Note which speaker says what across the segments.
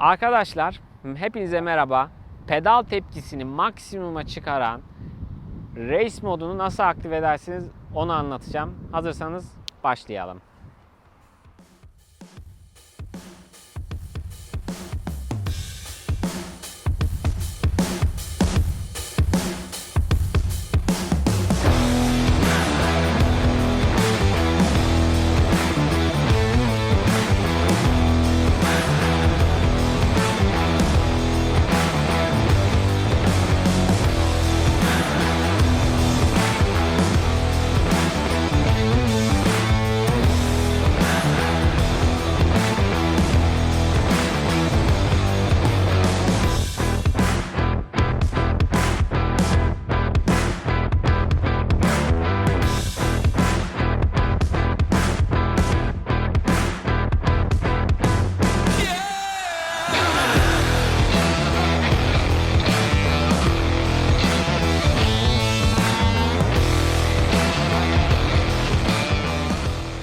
Speaker 1: Arkadaşlar hepinize merhaba. Pedal tepkisini maksimuma çıkaran race modunu nasıl aktif edersiniz onu anlatacağım. Hazırsanız başlayalım.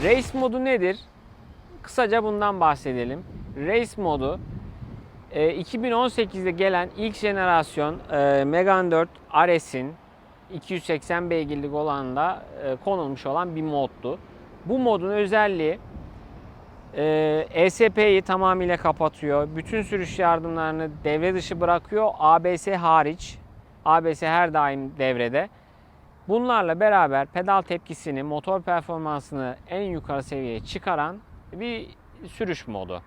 Speaker 1: Race modu nedir? Kısaca bundan bahsedelim. Race modu e, 2018'de gelen ilk jenerasyon e, Megane 4 RS'in 280 beygirlik olanında e, konulmuş olan bir moddu. Bu modun özelliği e, ESP'yi tamamıyla kapatıyor. Bütün sürüş yardımlarını devre dışı bırakıyor. ABS hariç. ABS her daim devrede. Bunlarla beraber pedal tepkisini, motor performansını en yukarı seviyeye çıkaran bir sürüş modu.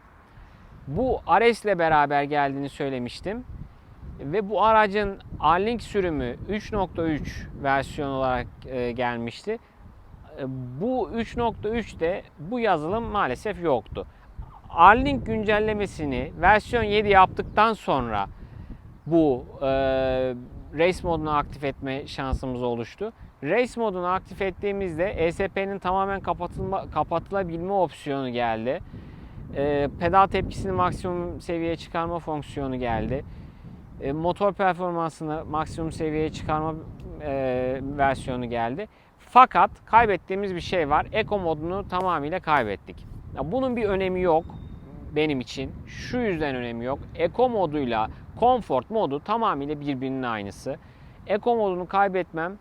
Speaker 1: Bu RS ile beraber geldiğini söylemiştim. Ve bu aracın R-Link sürümü 3.3 versiyon olarak e, gelmişti. E, Bu 3.3'te bu yazılım maalesef yoktu. R-Link güncellemesini versiyon 7 yaptıktan sonra bu e, race modunu aktif etme şansımız oluştu. Race modunu aktif ettiğimizde ESP'nin tamamen kapatılma, kapatılabilme opsiyonu geldi. E, pedal tepkisini maksimum seviyeye çıkarma fonksiyonu geldi. E, motor performansını maksimum seviyeye çıkarma e, versiyonu geldi. Fakat kaybettiğimiz bir şey var. Eco modunu tamamıyla kaybettik. Ya bunun bir önemi yok benim için. Şu yüzden önemi yok. Eco moduyla Comfort modu tamamıyla birbirinin aynısı. Eco modunu kaybetmem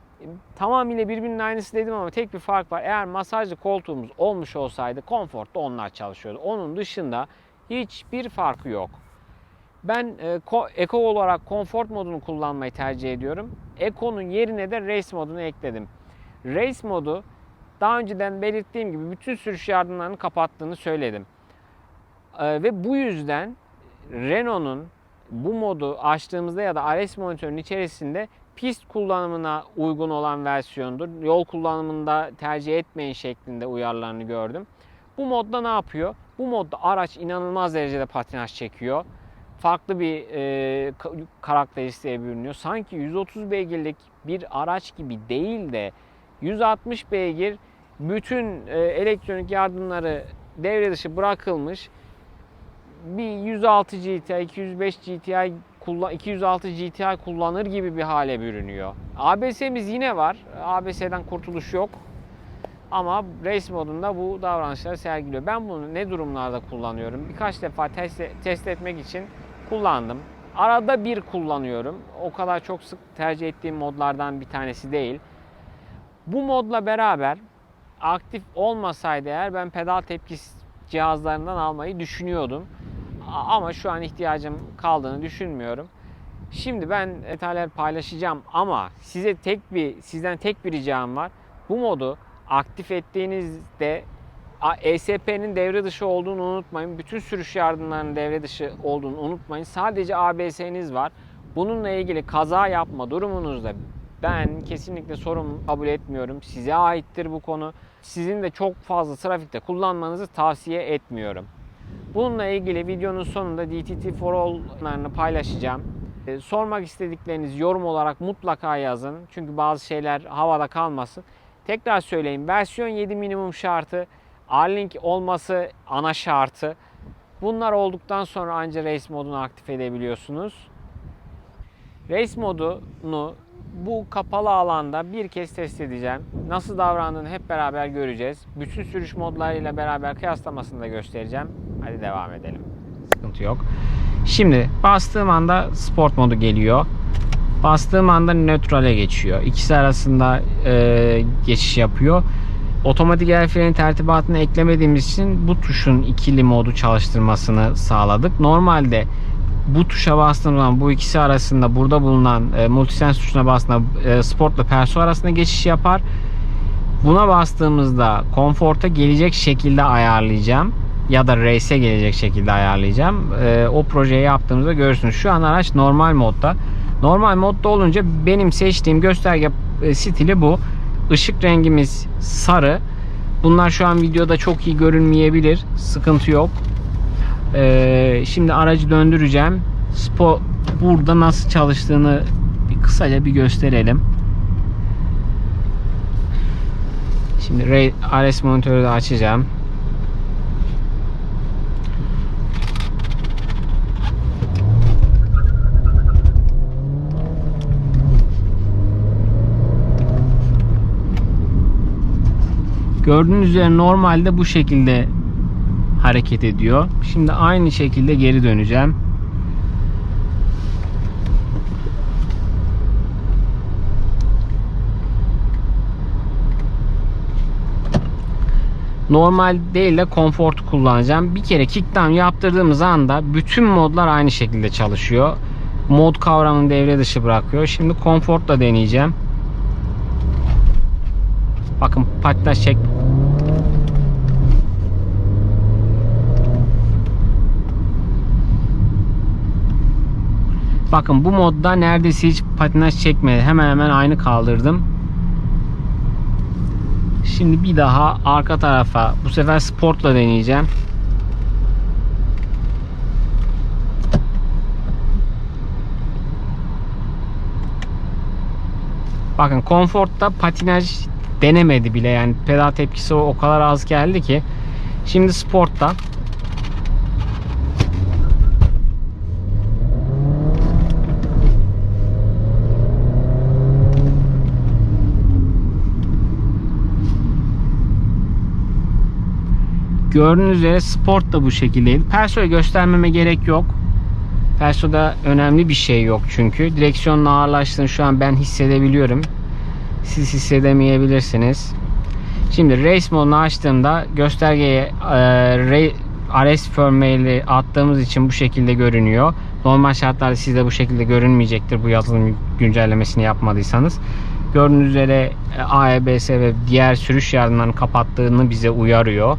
Speaker 1: tamamıyla birbirinin aynısı dedim ama tek bir fark var. Eğer masajlı koltuğumuz olmuş olsaydı Comfort'ta onlar çalışıyordu. Onun dışında hiçbir farkı yok. Ben e, Eco olarak Comfort modunu kullanmayı tercih ediyorum. Eco'nun yerine de Race modunu ekledim. Race modu daha önceden belirttiğim gibi bütün sürüş yardımlarını kapattığını söyledim. Ee, ve bu yüzden Renault'un bu modu açtığımızda ya da RS monitörünün içerisinde pist kullanımına uygun olan versiyondur. Yol kullanımında tercih etmeyin şeklinde uyarılarını gördüm. Bu modda ne yapıyor? Bu modda araç inanılmaz derecede patinaj çekiyor. Farklı bir e, ka- karakteristiğe bürünüyor. Sanki 130 beygirlik bir araç gibi değil de 160 beygir bütün e, elektronik yardımları devre dışı bırakılmış bir 106 GTI, 205 GTI, kullan 206 GTI kullanır gibi bir hale bürünüyor. ABS'miz yine var. ABS'den kurtuluş yok. Ama race modunda bu davranışları sergiliyor. Ben bunu ne durumlarda kullanıyorum? Birkaç defa test, test etmek için kullandım. Arada bir kullanıyorum. O kadar çok sık tercih ettiğim modlardan bir tanesi değil. Bu modla beraber aktif olmasaydı eğer ben pedal tepkisi cihazlarından almayı düşünüyordum. Ama şu an ihtiyacım kaldığını düşünmüyorum. Şimdi ben detaylar paylaşacağım ama size tek bir sizden tek bir ricam var. Bu modu aktif ettiğinizde ESP'nin devre dışı olduğunu unutmayın. Bütün sürüş yardımlarının devre dışı olduğunu unutmayın. Sadece ABS'niz var. Bununla ilgili kaza yapma durumunuzda ben kesinlikle sorun kabul etmiyorum. Size aittir bu konu. Sizin de çok fazla trafikte kullanmanızı tavsiye etmiyorum. Bununla ilgili videonun sonunda DTT for All'larını paylaşacağım. Ee, Sormak istedikleriniz yorum olarak mutlaka yazın. Çünkü bazı şeyler havada kalmasın. Tekrar söyleyeyim. Versiyon 7 minimum şartı, R-Link olması ana şartı. Bunlar olduktan sonra ancak race modunu aktif edebiliyorsunuz. Race modunu bu kapalı alanda bir kez test edeceğim. Nasıl davrandığını hep beraber göreceğiz. Bütün sürüş modlarıyla beraber kıyaslamasını da göstereceğim. Hadi devam edelim. sıkıntı yok. Şimdi bastığım anda sport modu geliyor. Bastığım anda nötrale geçiyor. İkisi arasında e, geçiş yapıyor. Otomatik el freni tertibatını eklemediğimiz için bu tuşun ikili modu çalıştırmasını sağladık. Normalde bu tuşa bastığım zaman bu ikisi arasında burada bulunan e, multisense tuşuna bastığında e, sportla perso arasında geçiş yapar. Buna bastığımızda konforta gelecek şekilde ayarlayacağım ya da race'e gelecek şekilde ayarlayacağım. E, o projeyi yaptığımızda görürsünüz. Şu an araç normal modda. Normal modda olunca benim seçtiğim gösterge e, stili bu. Işık rengimiz sarı. Bunlar şu an videoda çok iyi görünmeyebilir. Sıkıntı yok. Ee, şimdi aracı döndüreceğim. Spo burada nasıl çalıştığını bir kısaca bir gösterelim. Şimdi RS monitörü de açacağım. Gördüğünüz üzere normalde bu şekilde hareket ediyor. Şimdi aynı şekilde geri döneceğim. Normal değil de konfort kullanacağım. Bir kere kickdown yaptırdığımız anda bütün modlar aynı şekilde çalışıyor. Mod kavramını devre dışı bırakıyor. Şimdi konfortla deneyeceğim. Bakın patinaj çek Bakın bu modda neredeyse hiç patinaj çekmedi. Hemen hemen aynı kaldırdım. Şimdi bir daha arka tarafa bu sefer sportla deneyeceğim. Bakın konfortta patinaj denemedi bile yani pedal tepkisi o kadar az geldi ki. Şimdi sportta Gördüğünüz üzere sport da bu şekildeydi. Perso'yu göstermeme gerek yok. Perso'da önemli bir şey yok çünkü. Direksiyonun ağırlaştığını şu an ben hissedebiliyorum. Siz hissedemeyebilirsiniz. Şimdi race modunu açtığımda göstergeye e, RS firmware'i attığımız için bu şekilde görünüyor. Normal şartlarda sizde bu şekilde görünmeyecektir bu yazılım güncellemesini yapmadıysanız. Gördüğünüz üzere e, AEBS ve diğer sürüş yardımlarını kapattığını bize uyarıyor.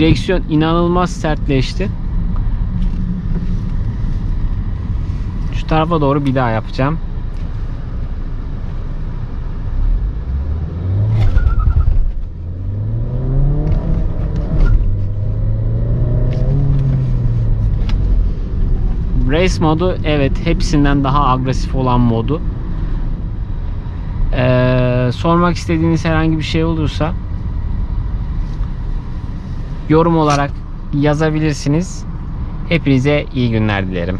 Speaker 1: Direksiyon inanılmaz sertleşti. Şu tarafa doğru bir daha yapacağım. Race modu evet hepsinden daha agresif olan modu. Ee, sormak istediğiniz herhangi bir şey olursa yorum olarak yazabilirsiniz. Hepinize iyi günler dilerim.